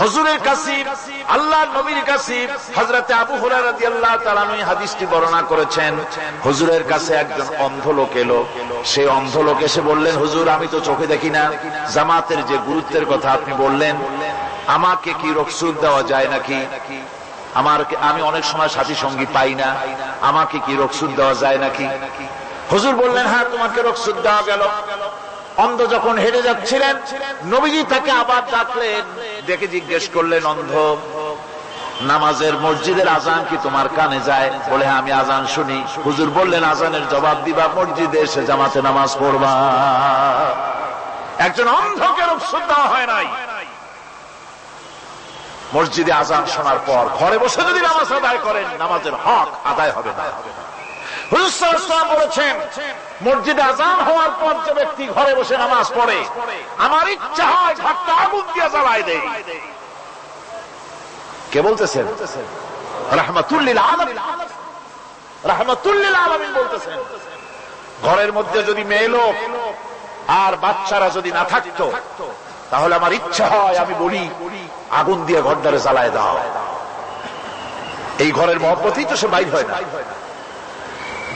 হজুরের কাসিব আল্লাহ নবীর কাসিব হজরতে আবু হুরায়রা রাদিয়াল্লাহু তাআলা এই হাদিসটি বর্ণনা করেছেন। হুজুরের কাছে একজন অন্ধ লোক এলো। সেই অন্ধ লোক এসে বললেন, হুজুর, আমি তো চোখে দেখি না। জামাতের যে গুরুত্বের কথা আপনি বললেন, আমাকে কি রকসুদ দেওয়া যায় নাকি? আমার আমি অনেক সময় সাথী সঙ্গী পাই না। আমাকে কি রকসুদ দেওয়া যায় নাকি? হুজুর বললেন হ্যাঁ তোমাকে রকসুদ দেওয়া গেল। অন্ধ যখন হেঁটে যাচ্ছিলেন, নবীজি তাকে আবার ডাকলেন দেখে জিজ্ঞেস করলেন অন্ধ নামাজের মসজিদের আজান কি তোমার কানে যায়? বলে হ্যাঁ আমি আজান শুনি। হুজুর বললেন, আজানের জবাব দিবা, মসজিদে এসে জামাতে নামাজ পড়বা। একজন অন্ধকে দেওয়া হয় নাই। মসজিদে আজান শোনার পর ঘরে বসে যদি নামাজ আদায় করেন, নামাজের হক আদায় হবে না। বলেছেন, মসজিদে আজান হওয়ার পর যে ব্যক্তি ঘরে বসে নামাজ পড়ে, আমার ইচ্ছা হয় ঘরটা আগুন দিয়ে দেয়। কে বলতেছেন? বলতেছেন, ঘরের মধ্যে যদি মেয়ে লোক আর বাচ্চারা যদি না থাকতো, তাহলে আমার ইচ্ছা হয় আমি বলি, আগুন দিয়ে ঘরটারে জ্বালায় দাও। এই ঘরের মহব্বতেই তো সে বাইর হয় না।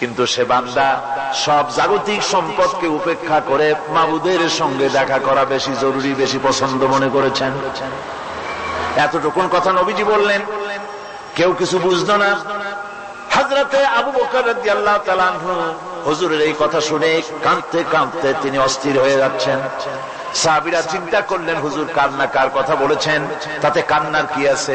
কিন্তু সে বান্দা সব জাগতিক সম্পদকে উপেক্ষা করে মাবুদের সঙ্গে দেখা করা বেশি জরুরি, বেশি পছন্দ মনে করেছেন। এতটুকুন কথা নবীজি বললেন, কেউ কিছু বুঝতো না। হাজরাতে আবু বকর হজুরের এই কথা শুনে কাঁদতে কাঁদতে তিনি অস্থির হয়ে যাচ্ছেন। সাহাবিরা চিন্তা করলেন, হুজুর কান্না কার কথা বলেছেন, তাতে কান্নার কি আছে?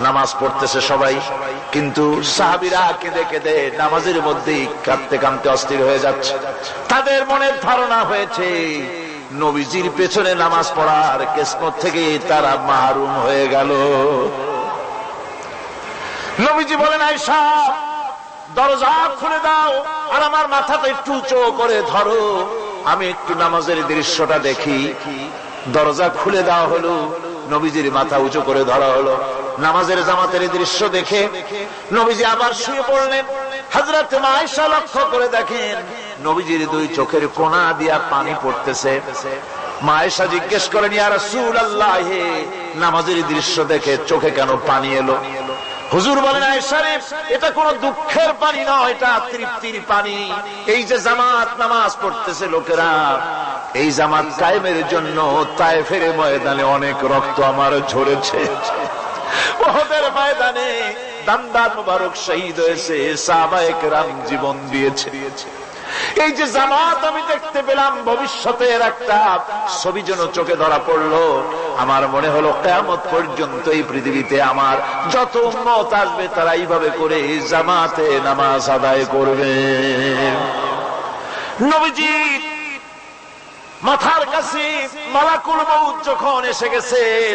নামাজ পড়তেছে সবাই। কিন্তু সাহাবিরা কেঁদে কেঁদে নামাজের মধ্যেই কাঁদতে কাঁদতে অস্থির হয়ে যাচ্ছে। তাদের মনের ধারণা হয়েছে, নবীজির পেছনে নামাজ পড়ার কেসমত থেকে তারা মাহরুম হয়ে গেল। নবীজি বলেন আয়সা দরজা খুলে দাও আর আমার মাথাটা একটু উঁচু করে ধরো। আমি একটু নামাজের দৃশ্যটা দেখি। দরজা খুলে দেওয়া হলো। নবীজির মাথা উঁচু করে ধরা হলো। নামাজের জামাতের দৃশ্য দেখে নবীজি আবার শুয়ে পড়লেন। হাজরাতে মায়েশা লক্ষ্য করে দেখেন নবীজির দুই চোখের কোনা দিয়া পানি পড়তেছে। মায়েশা জিজ্ঞেস করেন, ইয়া রাসূলুল্লাহ? নামাজের দৃশ্য দেখে চোখে কেন পানি এলো? হুজুর বলেন এটা কোন দুঃখের পানি নয়, এটা তৃপ্তির পানি। এই যে জামাত নামাজ পড়তেছে লোকেরা, এই জামাত কায়েমের জন্য তায়েফের ময়দানে অনেক রক্ত আমার ঝরেছে। ময়দানে দান্দার মুবারক শহীদ হয়েছে সাবায়ক রাম জীবন দিয়েছে। এই যে জামাত আমি দেখতে পেলাম, ভবিষ্যতের একটা ছবি যেন চোখে ধরা পড়ল। আমার মনে হলো কেমত পর্যন্ত এই পৃথিবীতে আমার যত উন্নত আসবে, তারা এইভাবে করে জামাতে নামাজ আদায় করবে। নবীজি, মাথার কাছে মালাকুল মৌত যখন এসে গেছেন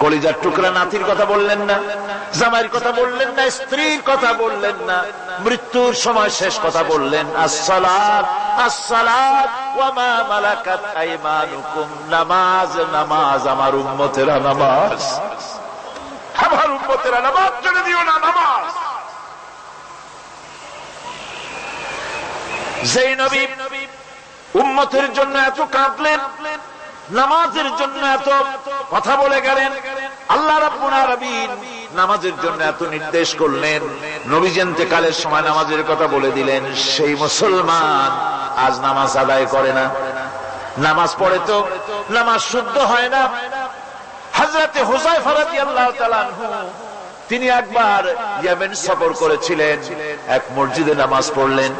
কলিজার টুকরা নাতির কথা বললেন না, জামাইয়ের কথা বললেন না, স্ত্রীর কথা বললেন না, মৃত্যুর সময় শেষ কথা বললেন নামাজ নামাজ, আমার উম্মতেরা নামাজ। আমার উম্মতেরা নামাজ ছেড়ে দিও না, নামাজ। যেই নবী উম্মতের জন্য এত কাঁদলেন নামাজের জন্য এত কথা বলে গেলেন। আল্লাহ নামাজের জন্য এত নির্দেশ করলেন। নবীজেন্তে কালের সময় নামাজের কথা বলে দিলেন, সেই মুসলমান আজ নামাজ আদায় করে না। নামাজ পড়ে তো নামাজ শুদ্ধ হয় না। হজরতে হোসাই ফরাতি আল্লাহ তিনি একবার ইয়ামেন সফর করেছিলেন, এক মসজিদে নামাজ পড়লেন।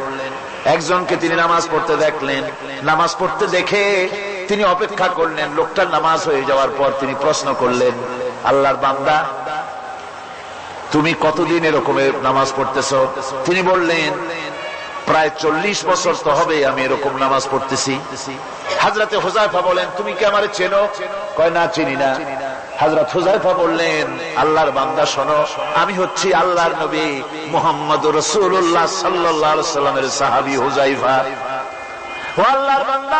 একজনকে তিনি নামাজ পড়তে দেখলেন। নামাজ পড়তে দেখে তিনি অপেক্ষা করলেন, লোকটার নামাজ হয়ে যাওয়ার পর তিনি প্রশ্ন করলেন, আল্লাহর বান্দা, তুমি কতদিন এরকমের নামাজ পড়তেছ? তিনি বললেন, প্রায় চল্লিশ বছর তো হবে আমি এরকম নামাজ পড়তেছি। হাজরাতে হোজাইফা বলেন, তুমি কি আমার চেনো? কয়, না, চিনি না। হাজরত হুজাইফা বললেন, আল্লাহর বান্দা, শোনো, আমি হচ্ছি আল্লাহর নবী মোহাম্মদ রসুল্লাহ সাল্লাহ সাল্লামের সাহাবি হুজাইফা আল্লাহর বান্দা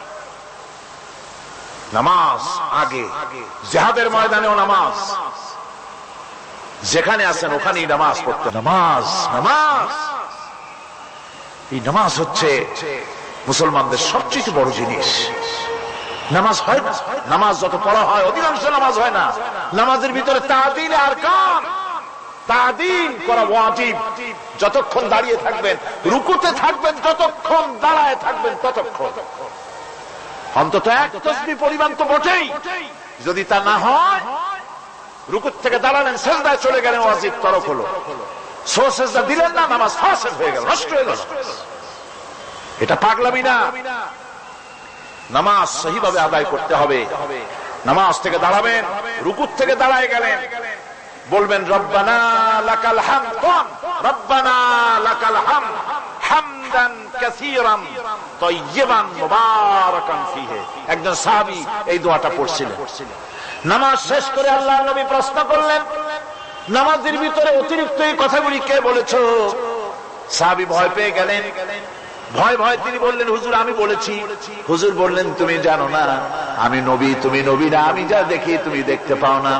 নামাজ আগে, জেহাদের ময়দানেও নামাজ। যেখানে আছেন ওখানেই নামাজ পড়তে নামাজ নামাজ। এই নামাজ হচ্ছে মুসলমানদের সবচেয়ে বড় জিনিস। নামাজ হয় না। নামাজ যত পড়া হয়, অধিকাংশ নামাজ হয় না। নামাজের ভিতরে তাদিল আর কাম তাদিন করা ওয়াজিব। যতক্ষণ দাঁড়িয়ে থাকবেন, রুকুতে থাকবেন, যতক্ষণ দাঁড়ায় থাকবেন, ততক্ষণ। অন্তত এক তসবি পরিমাণ তো বটেই। যদি তা না হয় রুকুত থেকে দাঁড়ালেন, সেজদায় চলে গেলেন, ওয়াজিব তরফ হলো। সো দিলেন না, নামাজ ফাসেদ হয়ে গেল, নষ্ট হয়ে গেল। এটা পাগলামি না। নামাজ সহিভাবে আদায় করতে হবে। নামাজ থেকে দাঁড়াবেন, রুকুর থেকে দাঁড়ায় গেলেন। বলবেন, রব্বানা লাকাল হাম রব্বানা লাকাল হাম একজন এই দোয়াটা পড়ছিলেন। নামাজ শেষ করে নবী প্রশ্ন করলেন, নামাজের ভিতরে অতিরিক্ত এই কথাগুলি কে বলেছ? ভয় পেয়ে গেলেন। ভয় ভয় তিনি বললেন, হুজুর, আমি বলেছি। হুজুর বললেন, তুমি জানো না, আমি নবী, তুমি নবী না, আমি যা দেখি তুমি দেখতে পাও না।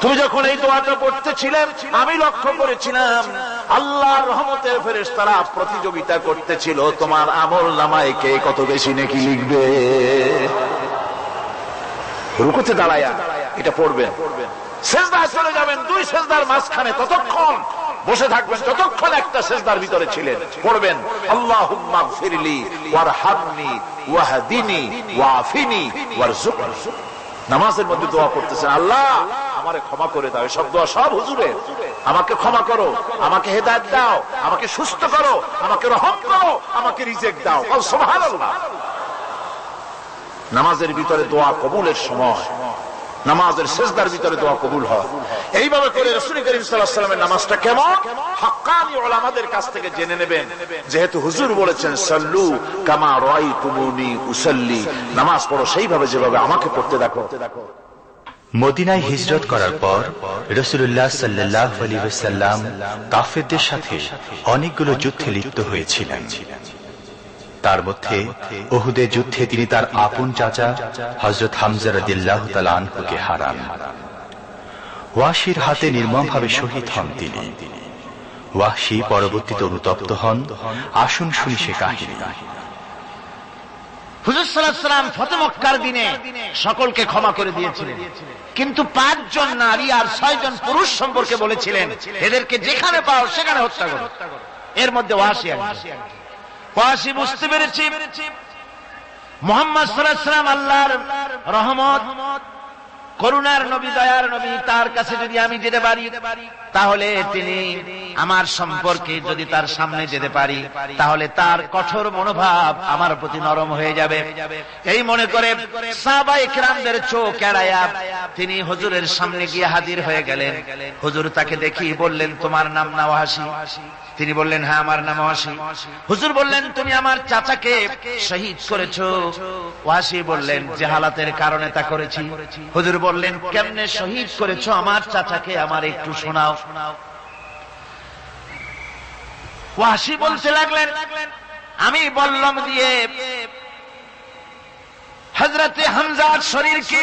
তুমি যখন এই দোয়াটা পড়তেছিলেন, আমি লক্ষ্য করেছিলাম আল্লাহর রহমতের ফেরেস তারা প্রতিযোগিতা করতেছিল, তোমার আমল নামায় কে কত বেশি নাকি লিখবে? রুকুতে দাঁড়ায়া, এটা সেজদায় চলে যাবেন, দুই সেজদার মাঝখানে ততক্ষণ বসে থাকবেন একটা সেজদার ভিতরে ছিলেন, পড়বেন, আল্লাহুম্মা ফিরলি নামাজের মধ্যে দোয়া করতেছেন, আল্লাহ আমারে ক্ষমা করে দাও সব দোয়া সব হুজুরের। আমাকে ক্ষমা করো, আমাকে হেদায়ত দাও, আমাকে সুস্থ করো, আমাকে রহম করো, আমাকে রিজেক্ট দাও। নামাজের ভিতরে দোয়া কবুলের সময়, নামাজের শেষদার ভিতরে দোয়া কবুল হয়। এইভাবে করে রসুল করিম সাল্লামের নামাজটা কেমন? হাক্কানি ওলামাদের কাছ থেকে জেনে নেবেন। যেহেতু হুজুর বলেছেন, সাল্লু কামা রাই তুমুনি উসাল্লি, নামাজ পড়ো সেইভাবে যেভাবে আমাকে পড়তে দেখো দেখো। মদিনায় হিজরত করার পর রসুল্লাহ সাল্লাহ সাল্লাম কাফেরদের সাথে অনেকগুলো যুদ্ধে লিপ্ত হয়েছিলেন। তার মধ্যে ওহুদের যুদ্ধে তিনি তার আপন চাচা হজরত হামজা রদিল্লাহ হারান। ওয়াশির হাতে নির্মমভাবে শহীদ হন তিনি। ওয়াশি পরবর্তীতে অনুতপ্ত হন। আসুন শুনি সে কাহিনী। হুজুর সাল্লাম ফতেমক্কার দিনে সকলকে ক্ষমা করে দিয়েছিলেন। কিন্তু পাঁচজন নারী আর ছয়জন পুরুষ সম্পর্কে বলেছিলেন, এদেরকে যেখানে পাও সেখানে হত্যা করো। এর মধ্যে ওয়াসি ওয়াসি বুঝতে পেরেছি? মোহাম্মদ সাল্লাম আল্লাহর রহমত করুণার নবী, দয়ার নবী, তার কাছে যদি আমি যেতে পারি, তাহলে তিনি আমার সম্পর্কে যদি তার সামনে যেতে পারি, তাহলে তার কঠোর মনোভাব আমার প্রতি নরম হয়ে যাবে। এই মনে করে সাহাবাই কিরামদের চোখ এড়াইয়া তিনি হুজুরের সামনে গিয়ে হাজির হয়ে গেলেন। হুজুর তাকে দেখি বললেন, তোমার নাম নাওয়াসি। তিনি বললেন হ্যাঁ আমার নাম ওয়াসি হুজুর বললেন, তুমি আমার চাচাকে শহীদ করেছ। ওয়াসি বললেন জেহালাতের কারণে তা করেছি। হুজুর বললেন, কেমনে শহীদ করেছ আমার চাচাকে? আমার একটু শোনাও। ওয়াসি বলতে লাগলেন, আমি বললাম দিয়ে হজরতে হামজার শরীরকে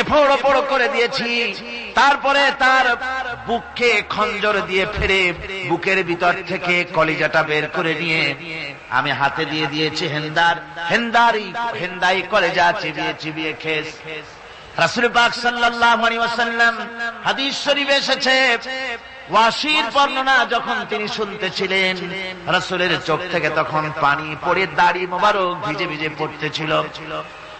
এফোড় ওপড় করে দিয়েছি। তারপরে তার বুককে খঞ্জর দিয়ে ফেরে বুকের ভিতর থেকে কলিজাটা বের করে নিয়ে আমি হাতে দিয়ে দিয়েছি হেন্দার। হেন্দারি হেন্দাই কলেজা চিবিয়ে চিবিয়ে খেস। রাসুল পাক সাল্লাল্লাহু আলাইহি ওয়াসাল্লাম হাদিস শরীফে এসেছে, ওয়াসির বর্ণনা যখন তিনি শুনতেছিলেন, রাসূলের চোখ থেকে তখন পানি পড়ে দাড়ি মোবারক ভিজে ভিজে পড়তেছিল।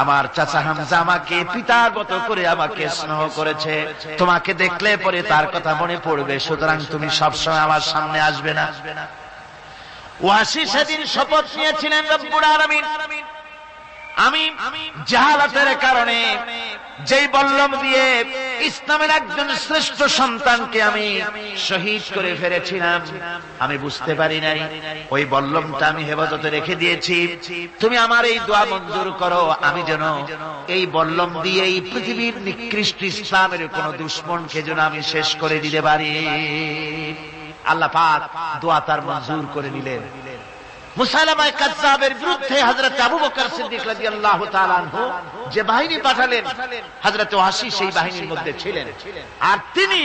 আমার চাচা হামজা আমাকে পিতার মতো করে আমাকে স্নেহ করেছে। তোমাকে দেখলে পরে তার কথা মনে পড়বে, সুতরাং তুমি সবসময় আমার সামনে আসবে না। ওয়াসি সেদিন শপথ নিয়েছিলেন রব্বুর আলামিন। আমি জাহালাতের কারণে যেই বল্লম দিয়ে ইসলামের একজন শ্রেষ্ঠ সন্তানকে আমি শহীদ করে ফেলেছিলাম, আমি বুঝতে পারি নাই। ওই বল্লমটা আমি হেফাজতে রেখে দিয়েছি। তুমি আমার এই দোয়া মঞ্জুর করো, আমি যেন এই বল্লম দিয়ে এই পৃথিবীর নিকৃষ্ট ইসলামের কোন দুশ্মনকে যেন আমি শেষ করে দিতে পারি। আল্লাহ পাক দোয়া তার মঞ্জুর করে নিলেন। মুসালামায় কাজ্জাবের বিরুদ্ধে আবু বকর সিদ্দিক তাআলা আনহু যে বাহিনী পাঠালেন ওয়াসি সেই বাহিনীর মধ্যে ছিলেন। আর তিনি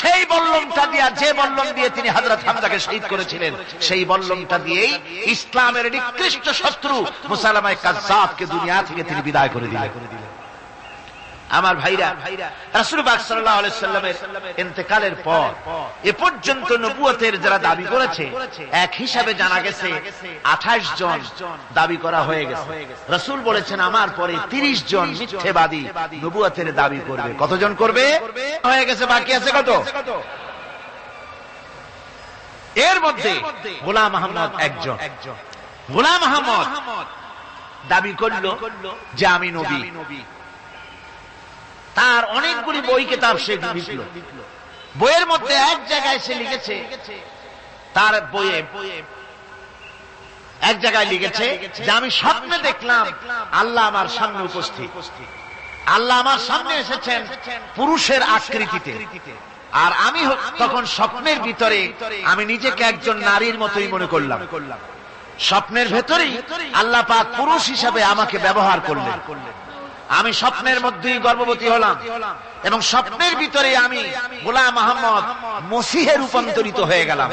সেই বল্লমটা দিয়া, যে বল্লম দিয়ে তিনি হযরত হামজাকে শহীদ করেছিলেন, সেই বল্লমটা দিয়েই ইসলামের নিকৃষ্ট শত্রু মুসালামায় কাজ্জাবকে দুনিয়া থেকে তিনি বিদায় করে দিলেন। আমার ভাইরা রাসুল বাক সাল্লামের ইন্তেকালের পর এ পর্যন্ত নবুয়তের যারা দাবি করেছে এক হিসাবে জানা গেছে আঠাশ জন দাবি করা হয়ে গেছে। রসুল বলেছেন আমার পরে তিরিশ জন মিথ্যেবাদী নবুয়তের দাবি করবে। কতজন করবে? হয়ে গেছে বাকি আছে কত? এর মধ্যে গোলাম আহমদ একজন। গোলাম আহমদ দাবি করল যে আমি নবী। তার অনেকগুলি বই কেতাব সে লিখল। বইয়ের মধ্যে এক জায়গায় সে লিখেছে তার বইয়ে এক জায়গায় লিখেছে যে আমি স্বপ্নে দেখলাম আল্লাহ আমার সামনে উপস্থিত। আল্লাহ আমার সামনে এসেছেন পুরুষের আকৃতিতে। আর আমি তখন স্বপ্নের ভিতরে আমি নিজেকে একজন নারীর মতোই মনে করলাম। স্বপ্নের ভেতরেই আল্লাহ পাক পুরুষ হিসাবে আমাকে ব্যবহার করলেন। আমি স্বপ্নের মধ্যেই গর্ভবতী হলাম। এবং স্বপ্নের ভিতরে আমি গোলাম আহমদ মসিহে রূপান্তরিত হয়ে গেলাম।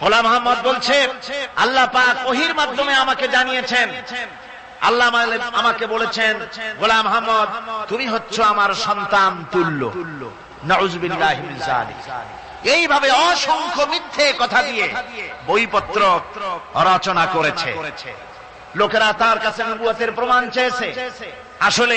গোলাম আহমদ বলছে, আল্লাহ পাক ওহির মাধ্যমে আমাকে জানিয়েছেন। আল্লাহ আমাকে- বলেছেন, গোলাম আহমদ, তুমি হচ্ছ আমার সন্তান তুল্য। এইভাবে অসংখ্য মিথ্যে কথা দিয়ে বইপত্র রচনা করেছে। লোকেরা তার কাছে নবুয়তের প্রমাণ চেয়েছে। আসলে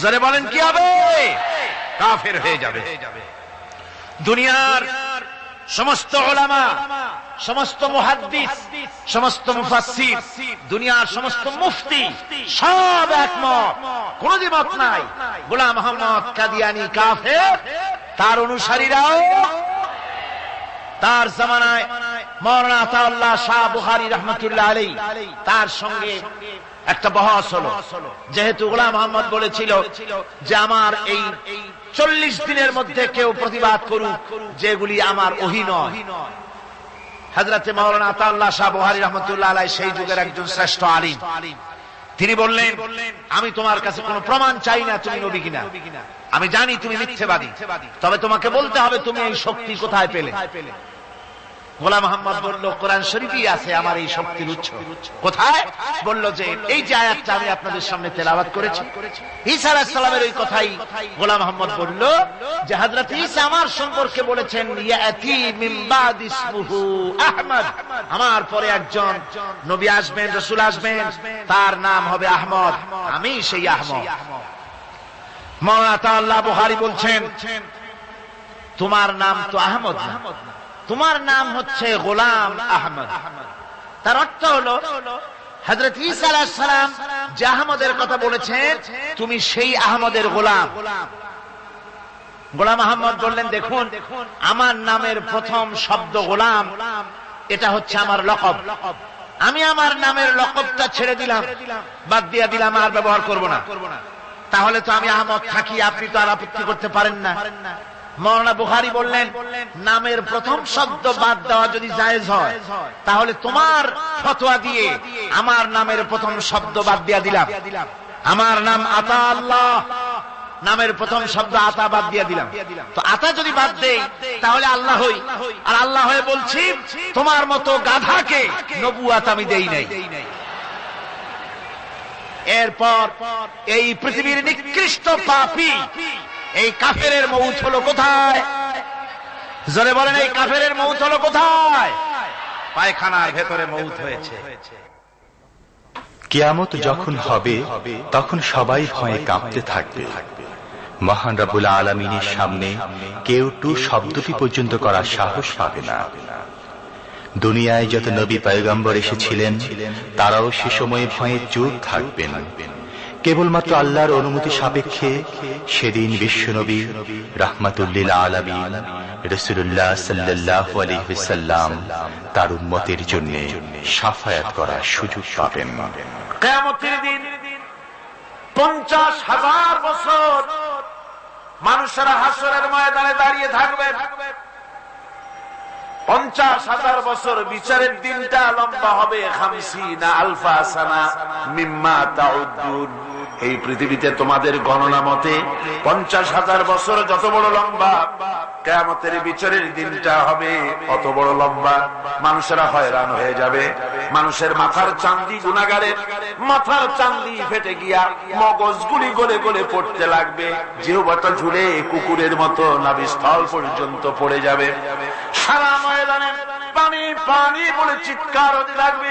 জোরে বলেন কি হবে? কাফের হয়ে যাবে। দুনিয়ার সমস্ত ওলামা সমস্ত মুহাদ্দিস সমস্ত মুফাসসির দুনিয়ার সমস্ত মুফতি সব একমত। কোন দ্বিমত নাই। গোলাম মোহাম্মদ কাদিয়ানি কাফের। তার অনুসারীরাও তার জামানায় মৌলানা আতাউল্লাহ শাহ বুহারি রহমতুল্লাহ আলী তার সঙ্গে একটা বহস হলো। যেহেতু গোলাম মোহাম্মদ বলেছিল যে আমার এই চল্লিশ দিনের মধ্যে কেউ প্রতিবাদ করুক, যেগুলি আমার ওহি নয়। হাজরাতে মাওলানা আতাউল্লাহ শাহ বুহারি রহমতুল্লাহ সেই যুগের একজন শ্রেষ্ঠ আলিম। তিনি বললেন, আমি তোমার কাছে কোনো প্রমাণ চাই না তুমি নবী কিনা। আমি জানি তুমি মিথ্যেবাদী। তবে তোমাকে বলতে হবে তুমি এই শক্তি কোথায় পেলে? গোলাম মোহাম্মদ বলল, কোরআন শরীফই আছে আমার এই শক্তির উৎস। কোথায়? বলল যে, এই যে আয়াতটা আমি আপনাদের সামনে করেছি। ঈসা ওই কথাই গোলাম মোহাম্মদ বলল যে, হযরত ঈসা আমার সম্পর্কে বলেছেন, ইয়াতি মিন বাদ ইসমুহু আহমদ। আমার পরে একজন নবী আসবেন, রাসূল আসবেন, তার নাম হবে আহমদ। আমি সেই আহমদ। মাওলানা তাআল্লাহ বুখারী বলছেন, তোমার নাম তো আহমদ না। তোমার নাম হচ্ছে গোলাম আহমদ। তার অর্থ হলো হজরত ঈসা আলাইহিস সালাম যে আহমদের কথা বলেছেন, তুমি সেই আহমদের গোলাম। গোলাম আহমদ বললেন, দেখুন, আমার নামের প্রথম শব্দ গোলাম, এটা হচ্ছে আমার লকব। আমি আমার নামের লকবটা ছেড়ে দিলাম, বাদ দিয়ে দিলাম, আর ব্যবহার করব না। তাহলে তো আমি আহমদ থাকি, আপনি তো আর আপত্তি করতে পারেন না। মৌলানা বুখারি বললেন, নামের প্রথম শব্দ বাদ দেওয়া যদি জায়েজ হয়, তাহলে তোমার ফতোয়া দিয়ে আমার নামের প্রথম শব্দ বাদ দিয়া দিলাম। আমার নাম আতা আল্লাহ, নামের প্রথম শব্দ আতা বাদ দিয়ে দিলাম। তো আতা যদি বাদ দেই, তাহলে আল্লাহ হই। আর আল্লাহ হয়ে বলছি, তোমার মতো গাধাকে নবুয়াত আমি দেই নাই। এরপর এই পৃথিবীর নিকৃষ্ট পাপী এই কাফেরের মৌত হলো কোথায়? জোরে বলেন, এই কাফেরের মৌত হলো কোথায়? পায়খানার ভেতরে মৌত হয়েছে। কিয়ামত যখন হবে, তখন সবাই ভয়ে কাঁপতে থাকবে। মহান রাবুল আলমিনের সামনে কেউ টু শব্দটি পর্যন্ত করার সাহস পাবে না। দুনিয়ায় যত নবী পায়গম্বর এসেছিলেন, তারাও সে সময়ে ভয়ে চুপ থাকবেন। কেবলমাত্র আল্লাহর অনুমতি সাপেক্ষে সেদিন বিশ্বনবী রাহমাতুল্লিল আলামিন রসুল্লাহ সাল্লাহ আলহিসাল্লাম তার উম্মতের জন্য সাফায়াত করার সুযোগ পাবেন। পঞ্চাশ হাজার বছর মানুষেরা হাসরের ময়দানে দাঁড়িয়ে থাকবে। পঞ্চাশ হাজার বছর বিচারের দিনটা লম্বা হবে খামসি না আলফা সানা মিম্মা তাউদ্দুন। এই পৃথিবীতে তোমাদের গণনা মতে পঞ্চাশ হাজার বছর যত বড় লম্বা, কেয়ামতের বিচারের দিনটা হবে অত বড় লম্বা। মানুষেরা হয়রান হয়ে যাবে। মানুষের মাথার চান্দি গুণাগারের মাথার চান্দি ফেটে গিয়া মগজ গুলি গলে গলে পড়তে লাগবে। জিহবাটা ঝুলে কুকুরের মতো নাবিস্থল পর্যন্ত পড়ে যাবে। সারা ময়দানে পানি পানি বলে চিৎকার হতে লাগবে।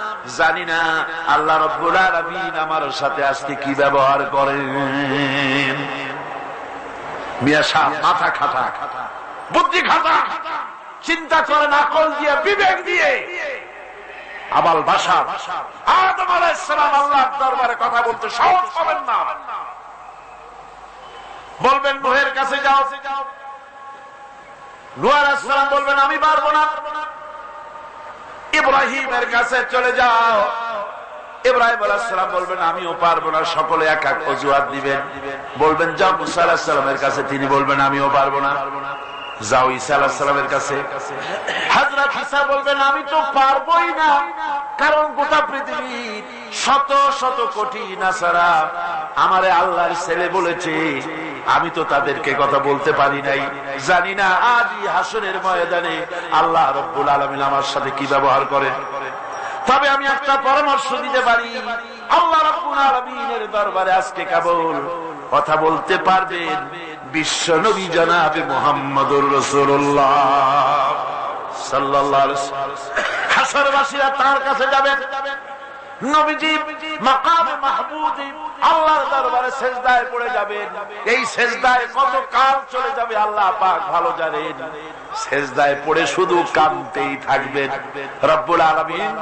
জানি না আল্লাহ রব্বুল আলামিন আমার সাথে আজকে কি ব্যবহার করেন। মিয়া সাহেব, মাথা খাটা। বুদ্ধি খাটা। চিন্তা করেন আকল দিয়ে, বিবেক দিয়ে। আবাল বাসা আদম আলাইসালাম আল্লাহর দরবারে কথা বলতে সহজ পাবেন না। বলবেন, নুহের কাছে যাও। নুয়ার আসসালাম বলবেন, আমি পারব না। ইব্রাহিমের কাছে চলে যাও। ইব্রাহিম বলবেন, আমিও পারব না, সকলে এক এক অজুহাত দিবেন। বলবেন, যাও, মুসা কাছে। তিনি বলবেন পারব না। যাও কাছে। হাজরত বলবেন, আমি তো পারবোই না, কারণ গোটা পৃথিবীর শত শত কোটি নাসারা আমারে আল্লাহর ছেলে বলেছে আমি তো তাদেরকে কথা বলতে পারি নাই। জানি না আজই হাসনের ময়দানে আল্লাহ রব্বুল আলমিন আমার সাথে কি ব্যবহার করেন। তবে আমি একটা পরামর্শ দিতে পারি। আল্লাহ রব্বুল আলমিনের দরবারে আজকে কেবল কথা বলতে পারবেন বিশ্ব নবী জনাবে মোহাম্মদুর রসুল্লাহ সাল্লাহ হাসরবাসীরা তার কাছে যাবেন।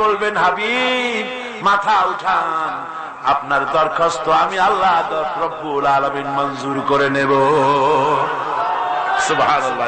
বলবেন হাবিব মাথা উঠান। আপনার দরখাস্ত আমি আল্লাহ রব্বুল আলামিন মঞ্জুর করে নেব। সুবহানাল্লাহ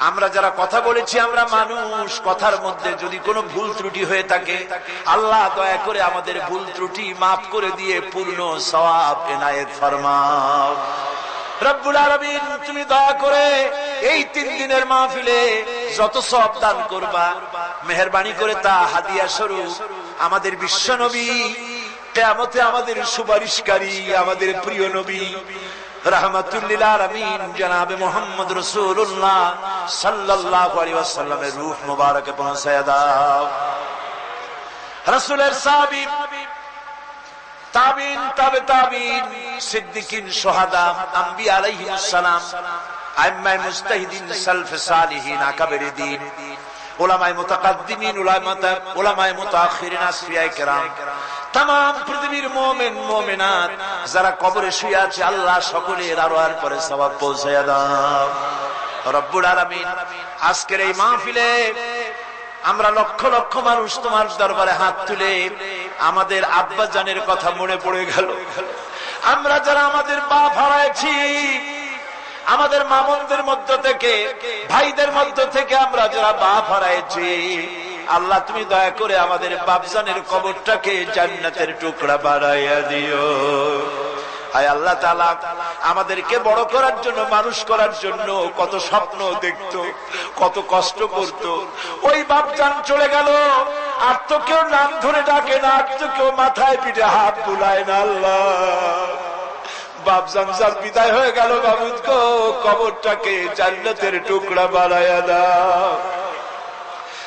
আমরা যারা কথা বলেছি, আমরা মানুষ, কথার মধ্যে যদি কোনো ভুল ত্রুটি হয়ে থাকে, আল্লাহ দয়া করে আমাদের ভুল ত্রুটি মাফ করে দিয়ে পূর্ণ সওয়াব এনায়েত ফরমাও। রব্বুল আলমিন, তুমি দয়া করে এই তিন দিনের মাহফিলে যত সব দান করবা, মেহরবানি করে তা হাদিয়া স্বরূপ আমাদের বিশ্ব নবী কেমতে আমাদের সুপারিশকারী, আমাদের প্রিয় নবী রহমতুল্লিল আলমিন জনাবে মোহাম্মদ রসুল্লাহ সাল্লাহ আলিয়াসাল্লামের রূহ মুবারকে পৌঁছায় দাও রসুলের সাবিব তাবিন তবে তাবিন সিদ্দিকিন সোহাদা আম্বি আলাইহিস সালাম আইম্মাই মুস্তাহিদিন সালফে সালিহিন আকাবের দিন ওলামায় মুতাকাদ্দিমিন উলামাতা ওলামায় মুতাআখিরিন আসফিয়ায়ে কেরাম তাম পৃথিবীর মোমেন, মোমেনাত, যারা কবরে শুয়ে আছে, আল্লাহ সকলের আরও আর পৌঁছায়া দাও। রব্বুল আলামিন, আজকের এই মাহফিলে আমরা লক্ষ লক্ষ মানুষ তোমার দরবারে হাত তুলে আমাদের আব্বা জানের কথা মনে পড়ে গেল। আমরা যারা আমাদের পা হারাইছি আমাদের মামনদের মধ্য থেকে, ভাইদের মধ্য থেকে আমরা যারা বাপ হারাইছি আল্লাহ, তুমি দয়া করে আমাদের বাপজানের কবরটাকে জান্নাতের টুকরা বাড়াইয়া দিও। হায় আল্লাহ তালা আমাদেরকে বড় করার জন্য, মানুষ করার জন্য কত স্বপ্ন দেখতো, কত কষ্ট করত। ওই বাপজান চলে গেল, আর তো কেউ নাম ধরে ডাকে না, আর তো কেউ মাথায় পিঠে হাত বুলায় না আল্লাহ। বাপজান যার বিদায় হয়ে গেল, বাবুদ কবরটাকে জান্নাতের টুকরা বানায়া দাও।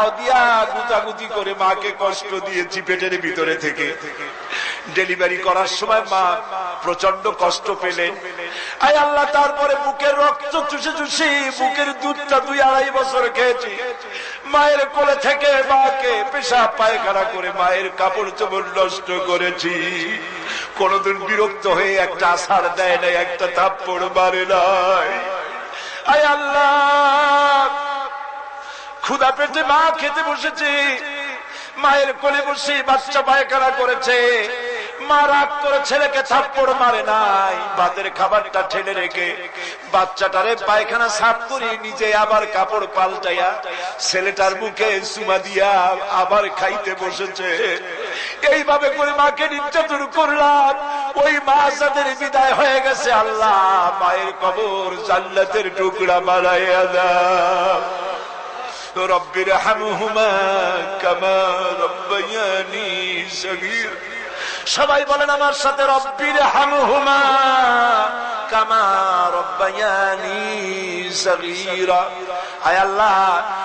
পাও দিয়া গুতাগুতি করে মাকে কষ্ট দিয়েছি পেটের ভিতরে থেকে। ডেলিভারি করার সময় মা প্রচণ্ড কষ্ট পেলেন। আয় আল্লাহ, তারপরে বুকের রক্ত চুষে চুষি বুকের দুধটা দুই আড়াই বছর খেয়েছি। মায়ের কোলে থেকে মাকে পেশা পায়খানা করে মায়ের কাপড় চোপড় নষ্ট করেছি। কোনদিন বিরক্ত হয়ে একটা আষাঢ় দেয় নাই, একটা থাপ্পড় মারে নাই। আয় আল্লাহ! ক্ষুদা পেটে মা খেতে বসেছে। মায়ের কোলে বসে বাচ্চা পায়খানা করেছে। মা রাগ করে ছেলেকে থাপ্পড় মারে নাই। ভাতের খাবারটা ঠেলে রেখে বাচ্চাটারে পায়খানা সাফ করে নিজে আবার কাপড় পাল্টাইয়া ছেলেটার মুখে সুমা দিয়া আবার খাইতে বসেছে। এইভাবে করে মাকে নির্যাতন করলাম। ওই মা যাদের বিদায় হয়ে গেছে আল্লাহ। মায়ের কবর জাল্লাতের টুকরা বানাইয়া দাও। রব্বির হামহুমা কামা রব্বায়ানি সগীর। সবাই বলেন আমার সাথে, রব্বির হামহুমা কামা রব্বায়ানি সগীরা। আয় আল্লাহ,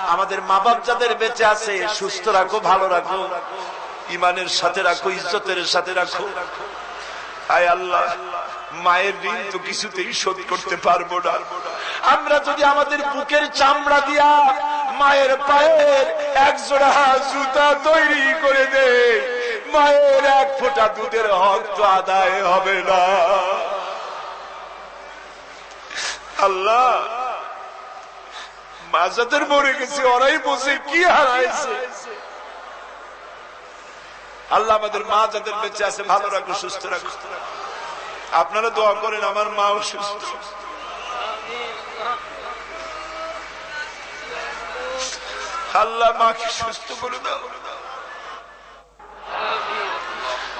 আমাদের মা বাপ যাদের বেঁচে আছে, সুস্থ রাখো, ভালো রাখো। ইমানের সাথে রাখো, ইজ্জতের সাথে রাখো। আয় আল্লাহ, মায়ের ঋণ তো কিছুতেই শোধ করতে পারব না। আমরা যদি আমাদের বুকের চামড়া দিয়া মায়ের পায়ের এক জোড়া জুতা তৈরি করে দে। মায়ের এক ফোঁটা দুধের হক তো আদায় হবে না। আল্লাহ, মাজাদের মরে গেছে, ওরাই বসে কি হারাইছে। আল্লাহ আমাদের মা যাদের বেঁচে আছে, ভালো রাখো সুস্থ রাখো আপনারা দোয়া করেন, আমার মাও সুস্থ। আল্লাহ মাকে সুস্থ করে দাও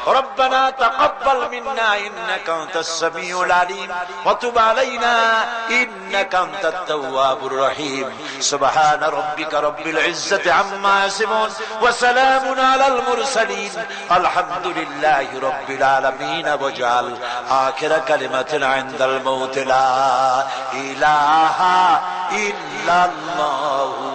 ربنا تقبل منا انك انت السميع العليم وتب علينا انك انت التواب الرحيم سبحان ربك رب العزه عما يصفون وسلام على المرسلين الحمد لله رب العالمين واجعل اخر كلمه عند الموت لا اله الا الله